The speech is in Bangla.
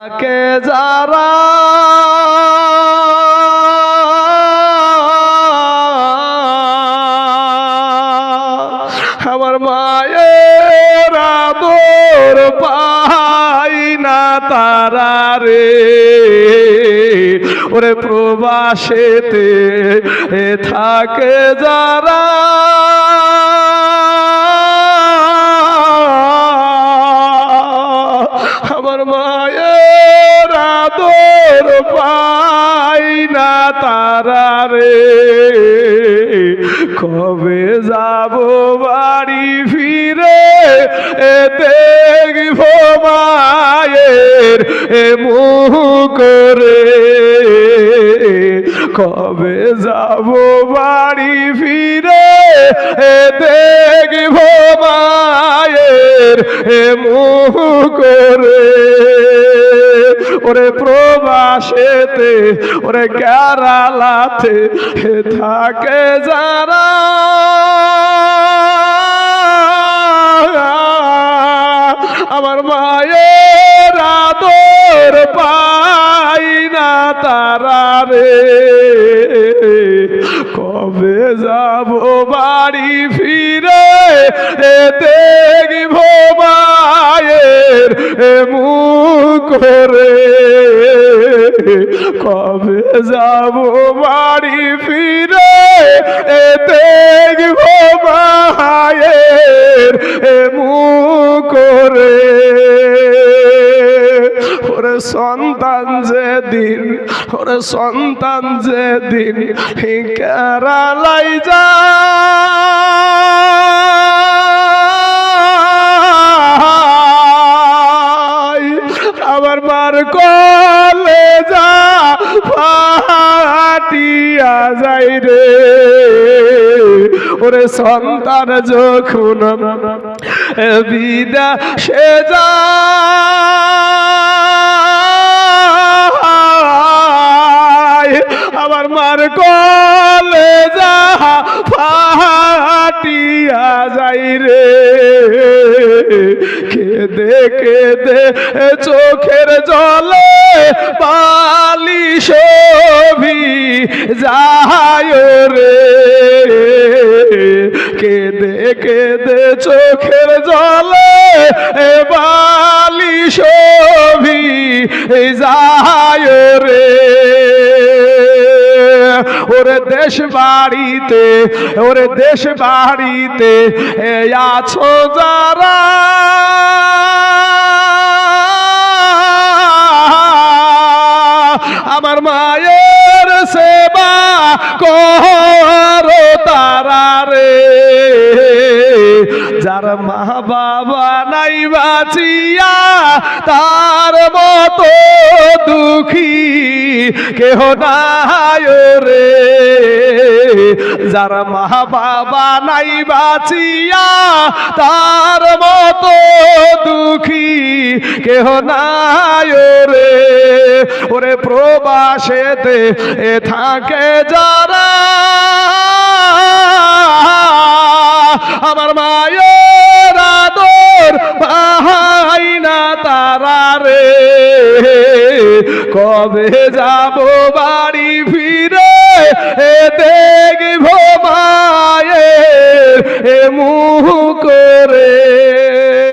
কে আমার মায়ের আদর পাই না তারা রে। ওরে প্রবাসেতে থাকে যারা মায়ের আদর পাই না তারা রে। কবে যাব বাড়ি ফিরে? এ দেখব মায়ের, এ মুখ করে কবে যাব বাড়ি ফিরে? এ দেখব মায়ের, এ মুখ করে ওরে প্রবাসেতে, ওরে কেরালাতে থাকে যারা। আমার মায়ের আদর পাই না তারা রে। কবে যাব বাড়ি ফিরে? দেখব মায়ের এ মুখ করে। কবে যাব বাড়ি ফিরে? এ দেখব মায়ের এ করে। ওরে সন্তান যে দিন ওরে সন্তান যেদিন কেরালাই যায় আমার মার কলে যা ফাটিয়া যাই রে। ওরে সন্তান যখন বিদা সে যায় কেদে চোখের জলে পালি ছবি যায় রে। কেদে কেদে চোখের জলে বালি ছবি যায় রে। ওরে দেশ বাড়িতে, ওরে দেশ বাড়িতে আছো যারা। আমার মায়ের সেবা করো তারা রে। যার মা বাবা নাই বাঁচিয়া তার মতো দুঃখী কেহ নাই রে। যার মা বাবা নাই বাঁচিয়া তার মতো কেহ নাই রে ওরে প্রবাসেতে এ থাকে যারা। আমার মায়ের আদর পাহাই না তারা রে। কবে যাব বাড়ি ফিরে? এ দেখব মায়ের এ মুখ করে।